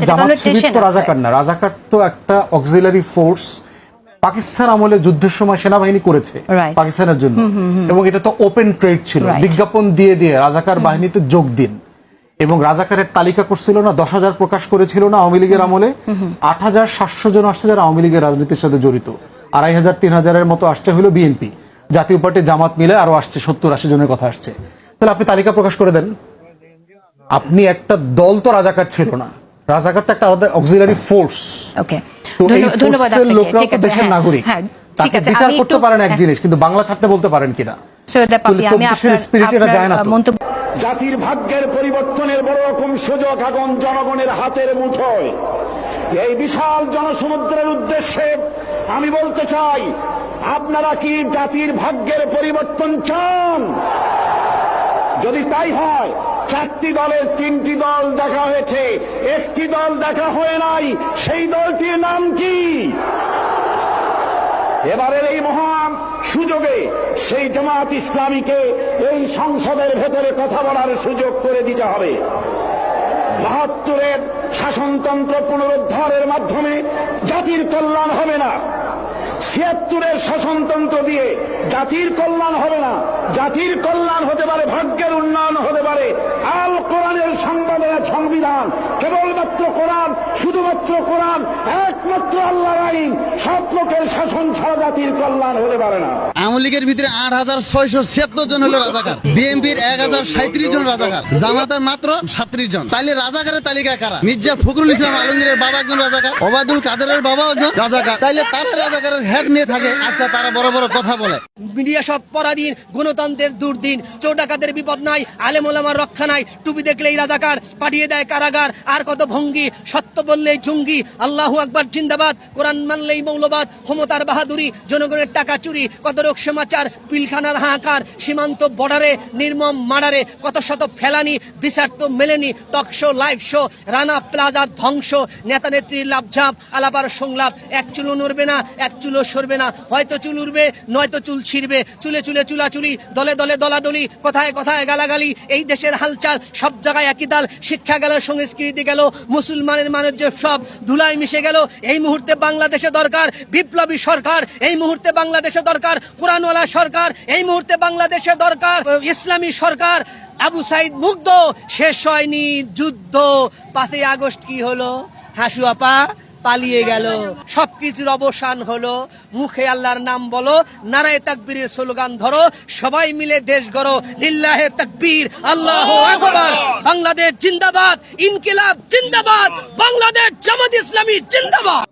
জামাত শিবির তো রাজাকার না। রাজাকার তো একটা অক্সিলারি ফোর্স পাকিস্তান আমলে যুদ্ধের সময় সেনাবাহিনী করেছে পাকিস্তানের জন্য। এবং এটা তো ওপেন ট্রেড ছিল। বিজ্ঞাপন দিয়ে দিয়ে রাজাকার বাহিনীতে যোগ দিন। এবং রাজাকারের তালিকা করছিল না দশ হাজার প্রকাশ করেছিল না আওয়ামী লীগের আমলে। আট হাজার সাতশো জন আসছে যারা আওয়ামী লীগের রাজনীতির সাথে জড়িত। আড়াই হাজার তিন হাজারের মতো আসছে হলো বিএনপি। জাতীয় পার্টি জামাত মিলে আরও আসছে সত্তর আশি জনের কথা আসছে। তাহলে আপনি তালিকা প্রকাশ করে দেন। আপনি একটা দল তো রাজাকার ছিল না। রাজাকার তো একটা আলাদা অক্সিলারি ফোর্স ওকে তো এই ধন্যবাদ ফোর্সের লোকরা তো দেশের হ্যাঁ, নাগরিক। হ্যাঁ তাকে বিচার করতে পারেন এক হ্যাঁ, জিনিস কিন্তু বাংলা ছাড়তে বলতে পারেন কিনা? সৈয়দা পাপি, তাহলে আমি 24 এর আপনার spirit এটা যায় না আপনার, তো। আহ, মন্তব্য জাতির ভাগ্যের পরিবর্তনের বড় রকম সুযোগ এখন জনগণের হাতের মুঠোয়। এই বিশাল জনসমুদ্রের উদ্দেশ্যে আমি বলতে চাই আপনারা কি জাতির ভাগ্যের পরিবর্তন চান? যদি তাই হয় চারটি দলের তিনটি দল দেখা হয়েছে। একটি দল দেখা হয় নাই, সেই দলটির নাম কি? এবারের এই মহান সুযোগে সেই জামাত ইসলামীকে এই সংসদের ভেতরে কথা বলার সুযোগ করে দিতে হবে। বাহাত্তরের শাসনতন্ত্র পুনরুদ্ধারের মাধ্যমে জাতির কল্যাণ হবে না। ছিয়াত্তরের শাসনতন্ত্র দিয়ে জাতির কল্যাণ হবে না। জাতির কল্যাণ হতে পারে ভাগ্যের উন্নয়ন পারে। আল কোরআনের সংবাদের সংবিধান, কেবলমাত্র কোরআন, শুধুমাত্র কোরআন, একমাত্র আল্লাহর আইন, সব লোকের শাসন ছাড়া জাতির কল্যাণ হতে পারে না। আওয়ামী লীগের ভিতরে আট হাজার ছিয়াত্তর জন হলো রাজাকার। বিএনপির এক হাজার সাঁত্রিশ জন রাজাকার। জামাতের মাত্র সাত্রিশ জন। তাইলে রাজাকারের তালিকা কারা? মির্জা ফখরুল ইসলাম আলমগীরের বাবা একজন রাজাকার, ওবায়দুল কাদেরের বাবা একজন রাজাকার। তাইলে তারা রাজাকারের নিয়ে থাকে, আজকে তারা বড় বড় কথা বলে। মিডিয়া সব পরাধীন, গণতন্ত্রের দুর্দিন চৌটাকাদের বিপদ নাই, আলেম ওলামার রক্ষা নাই। টুপি দেখলেই রাজাকার, পাঠিয়ে দেয় কারাগার। আর কত ভঙ্গি, সত্য বললেই জঙ্গি। আল্লাহু আকবার, জিন্দাবাদ। কোরআন মানলেই মৌলবাদ। ক্ষমতার বাহাদুরি, জনগণের টাকা চুরি, কত রোগ সমাচার, পিলখানার হাহাকার, সীমান্ত বর্ডারে, নির্মম মার্ডারে, কত শত ফেলানি বিচার তো মেলেনি, talk show, live show, Rana Plaza ধ্বংস, নেতা নেত্রীর লাভঝাপ আলাপার সংলাপ, এক চুলও নড়বে না, এক চুলও সরবে না, হয়তো চুল উড়বে, নয়তো চুল ছিঁড়বে, চুলে চুলে চুলাচুলি, দলে দলে দলাদলি, কথায় কথায় গালাগালি, এই দেশের হালচাল, সব জায়গায় একই দাল, শিক্ষা গেল, সংস্কৃতি গেল, মুসলমানের মানুষ যে সব ধুলায় মিশে গেল, এই মুহূর্তে বাংলাদেশে দরকার, বিপ্লবী সরকার, এই মুহূর্তে বাংলাদেশে দরকার কোরআনওয়ালা সরকার, এই মুহূর্তে বাংলাদেশে দরকার, ইসলামী সরকার। আবু সাইদ মুগ্ধ, শেষ হয়নি যুদ্ধ। পাঁচই আগস্ট কি হলো? হাসু আপা, পালিয়ে গেল। সবকিছুর অবসান হলো। মুখে আল্লাহর নাম বলো, নারায় তাকবীরের স্লোগান ধরো, সবাই মিলে দেশ গড়ো। লিল্লাহে তাকবীর, আল্লাহ আকবার। বাংলাদেশ জিন্দাবাদ, ইনকিলাব জিন্দাবাদ। বাংলাদেশ জামাত ইসলামী জিন্দাবাদ।